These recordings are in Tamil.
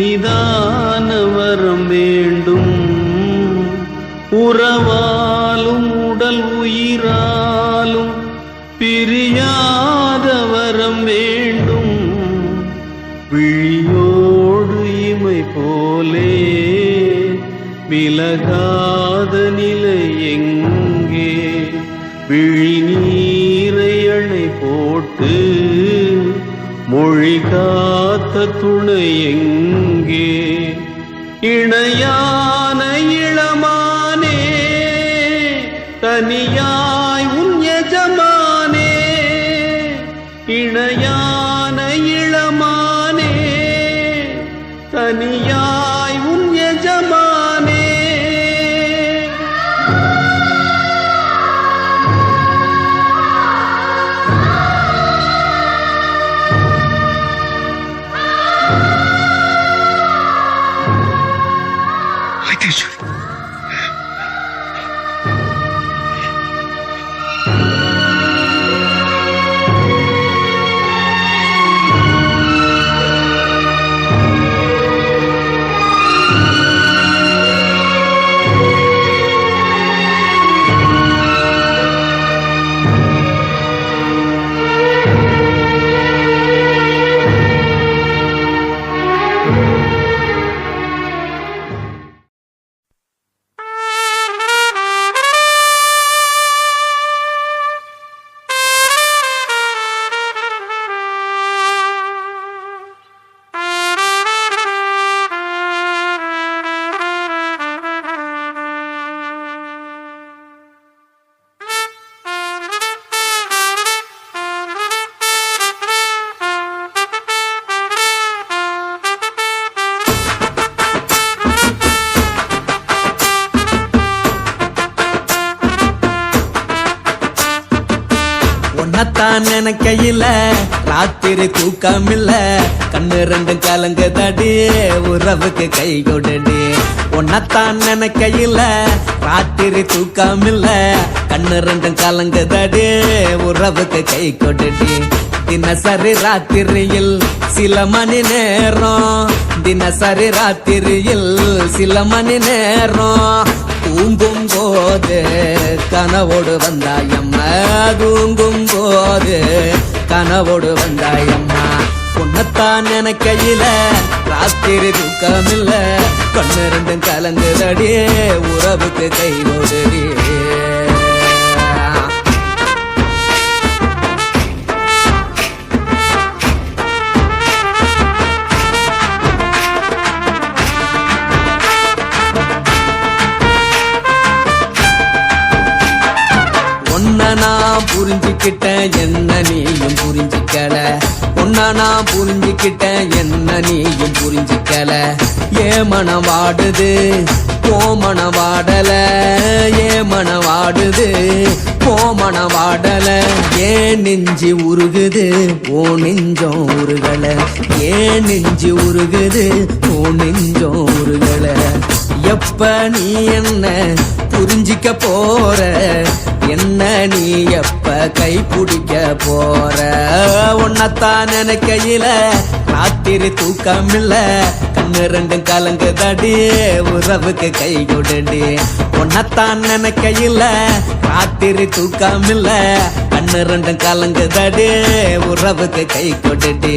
இனிதான வரம் வேண்டும். உறவாலும் உடல் உயிராலும் பிரியாத வரம் வேண்டும். விழியோடு இமை போலே விலகாத நிலை எங்கே? விழி துணை எங்கே? இணையா உன்னத்தான் நினைக்கையில ராத்திரி தூக்கம் இல்ல கண்ணு ரெண்டு கலங்கு தடி உறவுக்கு கை கொடுடி. உன்னத்தான் நினைக்கையில ராத்திரி தூக்கம் இல்ல கண்ணு ரெண்டும் கலங்குதடி உறவுக்கு கை கொடுடி. தினசரி ராத்திரியில் சில மணி நேரம். தினசரி ராத்திரியில் சில மணி நேரம். தூங்கும் போது கனவோடு வந்தாயம்மா தூங்கும் போது கனவோடு வந்தாயம்மா உன்னத்தான் நினைக்கையில ராத்திரி தூக்கமில்ல. கண்ணு ரெண்டும் கலங்குதடி உறவுக்கு கை ஓடுடி புரிஞ்சுக்கிட்ட புரிஞ்சுக்கிட்டேன் என்ன நீயும் புரிஞ்சுக்கல? உன்னா நான் புரிஞ்சுக்கிட்டேன் என்ன நீயும் புரிஞ்சுக்கல? ஏ மனம் வாடுது போ மனம் வாடல ஏ மனம் வாடுது போ மனம் வாடல ஏன் நெஞ்சு உருகுது ஓ நெஞ்சம் உருகல. ஏன் நெஞ்சு உருகுது ஓ நெஞ்சம் உருகல. எப்ப நீ என்ன புரிஞ்சிக்க போற? என்ன நீ எப்ப கை பிடிக்க போற? உன்னத்தான் நினைக்கையில ராத்திரி தூக்கம் இல்ல கண்ணு ரெண்டும் கலங்கு தடி உறவுக்கு கை கொடுடி. உன்னத்தான் நினைக்கையில ராத்திரி தூக்கம் இல்ல கண்ணு ரெண்டும் கலங்கு தடி உறவுக்கு கை கொடுடி.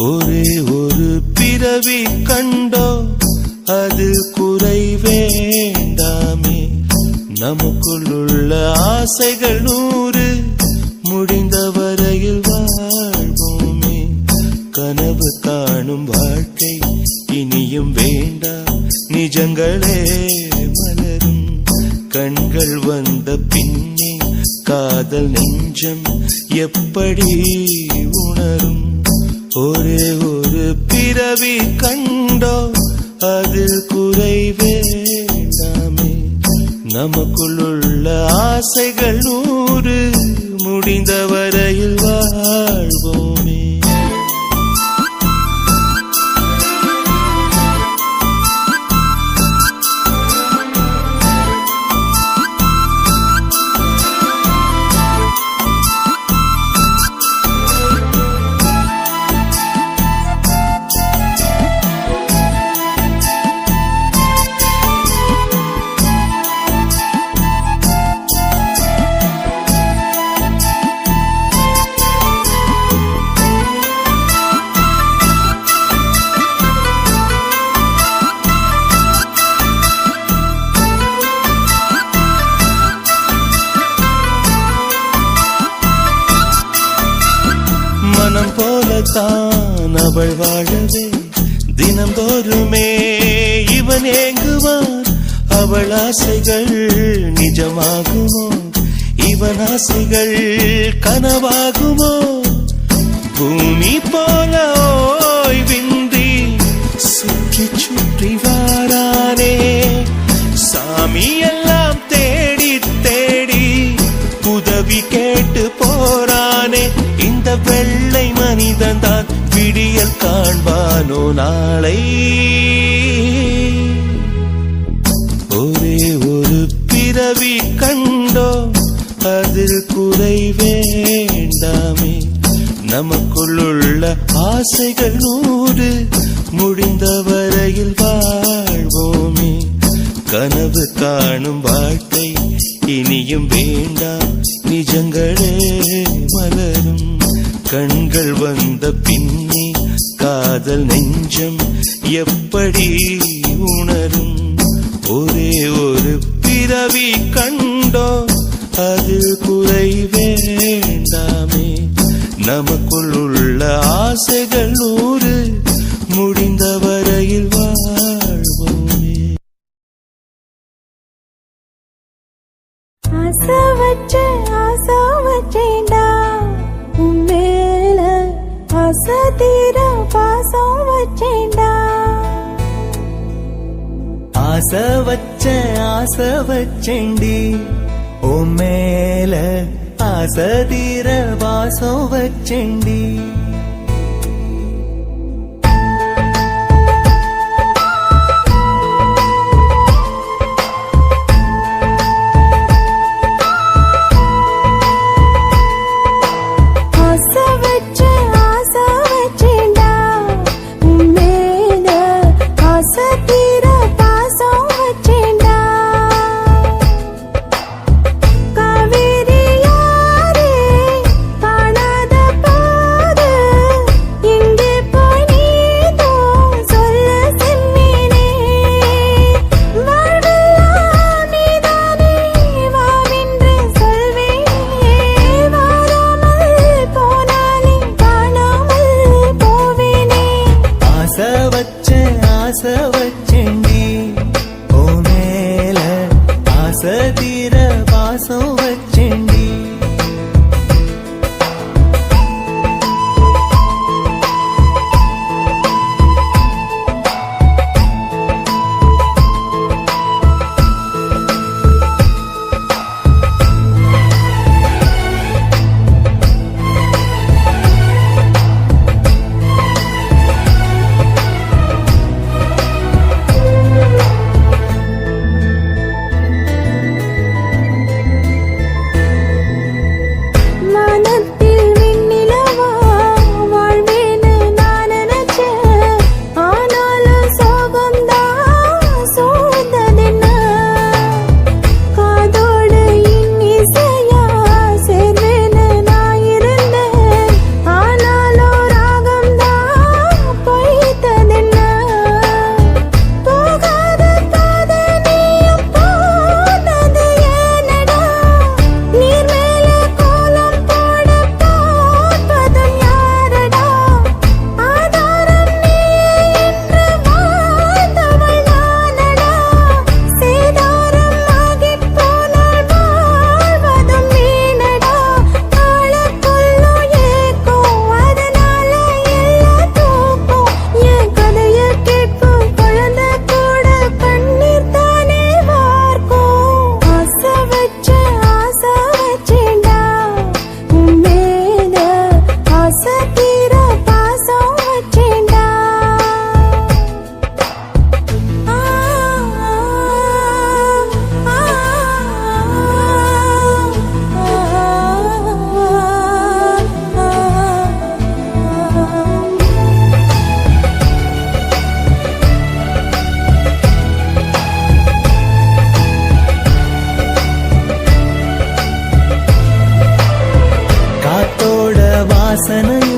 ஒரே ஒரு பிறவி கண்டோ அது குறை வேண்டாமே. நமக்குள்ளுள்ள ஆசைகள் நூறு முடிந்த வரையில் வாழ்வோமே. கனவு காணும் வாழ்க்கை இனியும் வேண்டாம் நிஜங்களே மலரும். கண்கள் வந்த பின்னே காதல் நெஞ்சம் எப்படி உணரும்? பிறவி கண்டோ அதில் குறைவே நாமே நமக்குள்ளுள்ள ஆசைகள் நூறு முடிந்த வரையில் வாழ்வோம். ஆசைகள் நிஜமாகுமோ? இவன் ஆசைகள் கனவாகுமோ? பூமி போல விந்தி சுற்றி சுற்றி வாரானே. சாமி எல்லாம் தேடி தேடி உதவி கேட்டு போறானே. இந்த வெள்ளை மனிதன் தான் விடியல் காண்பானோ நாளை? பிறவி கண்டோ அதில் குறை வேண்டாமே. நமக்குள்ளுள்ள ஆசைகள் நூறு முடிந்த வரையில் வாழ்வோமே. கனவு காணும் வாழ்க்கை இனியும் வேண்டாம் நிஜங்களே மலரும். கண்கள் வந்த பின்னே காதல் நெஞ்சம் எப்படி உணரும்? ஒரே ஒரு பிறவி கண்டோ அது குறை வேண்டாமே. நமக்குள் உள்ள ஆசைகள் ஊர் ஆச வச்ச ஆச வச்சேண்டி ஓ மேல ஆச தீர வாசம் வச்சேண்டி வாசனை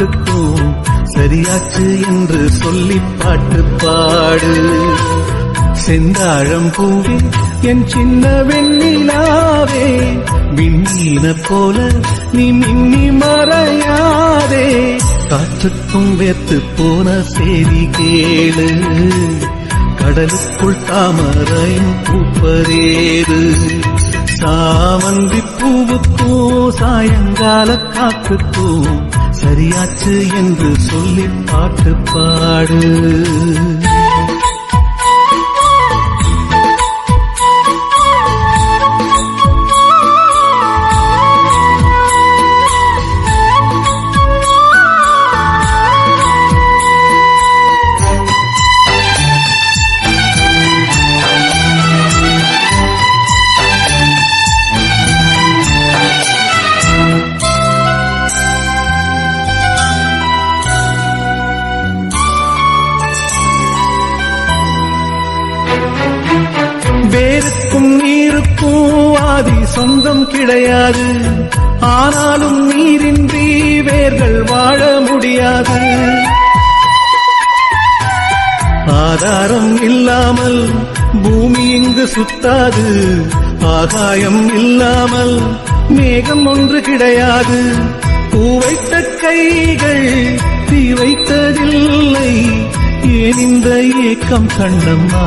பாட்டுக்கும் சரியாச்சு என்று சொல்லி பாட்டு பாடு. செந்தாழம் பூவே என் சின்ன வெண்ணிலாவே விண்ணீன போல நீ மின்னி மறையாதே. காற்றுக்கும் வேத்து போன செய்தி கேளு கடலுக்குள் தாமரையும் பூப்பரேது சாமந்தி பூவுக்கும் சாயங்கால காத்துக்கும் சரியாச்சு என்று சொல்லி பாட்டு பாடு. சொந்தம் கிடையாது. ஆனாலும் நீரின்றி வேர்கள் வாழ முடியாது. ஆதாரம் இல்லாமல் பூமி இங்கு சுத்தாது. ஆகாயம் இல்லாமல் மேகம் ஒன்று கிடையாது. பூ வைத்த கைகள் தீ வைத்ததில்லை ஏன் இந்த ஏக்கம் கண்ணம்மா?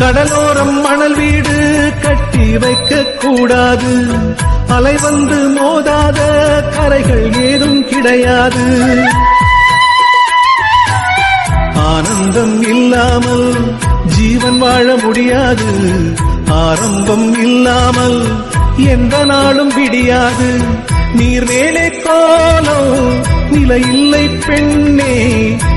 கடலோரம் மணல் வீடு கட்டி வைக்க கூடாது. அலை வந்து மோதாத கரைகள் ஏதும் கிடையாது. ஆனந்தம் இல்லாமல் ஜீவன் வாழ முடியாது. ஆரம்பம் இல்லாமல் எந்த நாளும் விடியாது. நீர் மேலே கோலம் நிலை இல்லை பெண்ணே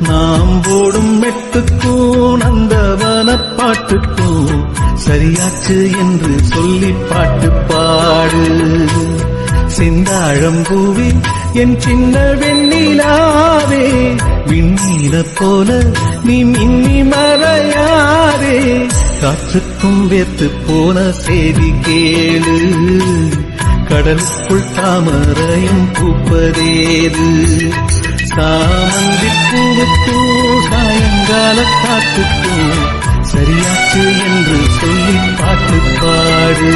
நாம் ஓடும் மெட்டுக்கும் அந்த வனப்பாட்டுக்கும் சரியாச்சு என்று சொல்லி பாட்டு பாடு. செந்தாழம்பூவே என் சின்ன வெண்ணிலாவே விண்ணீல போல நீ மின்னி மறையாரே காற்றுக்கும் வேத்து போன செய்தி கேளு. கடலுக்குள் தாமரையும் பூப்பதேது. சாமந்தி பூவுக்கும் சாயங்கால காத்துக்கும் சரியாச்சு என்று சொல்லி பாட்டு பாடு